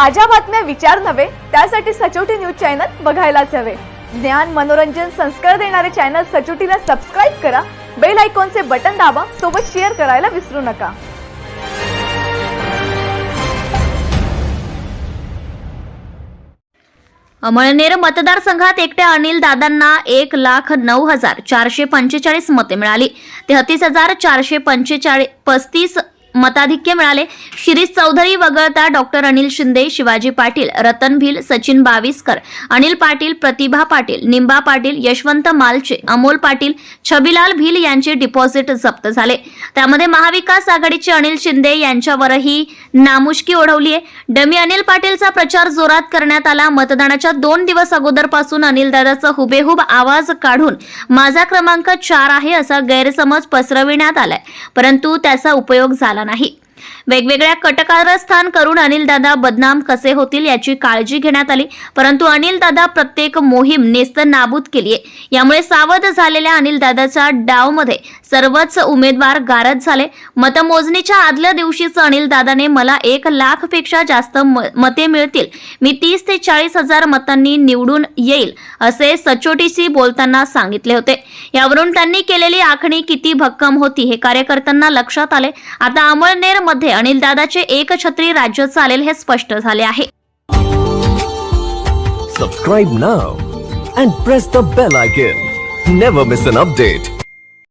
ताज्या बातम्या विचार नव्हे त्यासाठी सचोटी न्यूज चॅनल बघायलाच हवे. ज्ञान मनोरंजन संस्कार देणारे चॅनल सचोटीला सबस्क्राईब करा बेल आयकॉनचे बटन दाबा सोबत शेअर करायला विसरू नका. अमळनेर मतदारसंघात एकट्या अनिल दादांना एक लाख नऊ हजार चारशे पंचेचाळीस मते मिळाली. तेहतीस हजार चारशे पंचेचाळीस पस्तीस मताधिक्य मिळाले. शिरीष चौधरी वगळता डॉक्टर अनिल शिंदे शिवाजी पाटील रतन भिल सचिन बाविस्कर अनिल पाटील प्रतिभा पाटील निंबा पाटील यशवंत मालचे अमोल पाटील छबीलाल भिल यांचे डिपॉझिट जप्त झाले. त्यामध्ये महाविकास आघाडीचे अनिल शिंदे यांच्यावरही नामुष्की ओढवली आहे डमी अनिल पाटीलचा प्रचार जोरात करण्यात आला. मतदानाच्या दोन दिवस अगोदरपासून अनिल दादाचा हुबेहूब आवाज काढून माझा क्रमांक चार आहे असा गैरसमज पसरविण्यात आलाय. परंतु त्याचा उपयोग झाला नाही. वेगवेगळ्या कटकारस्थान करून अनिलदादा बदनाम कसे होतील याची काळजी घेण्यात आली. परंतु अनिलदादा प्रत्येक मोहीम नेस्त नाबूद केली आहे यामुळे सावध झालेल्या अनिलदादाच्या डावमध्ये सर्वच उमेदवार गारद झाले. मतमोजणीच्या आदल्या दिवशीच अनिलदादाने मला एक लाखपेक्षा जास्त मते मिळतील. मी तीस ते चाळीस हजार मतांनी निवडून येईल असे सचोटीशी बोलताना सांगितले होते. यावरून त्यांनी केलेली आखणी किती भक्कम होती हे कार्यकर्त्यांना लक्षात आले. आता अमळनेर मध्ये अनिल दादाचे एक छत्री राज्य चालेल हे स्पष्ट झाले आहे. Subscribe now and press the bell icon never miss an update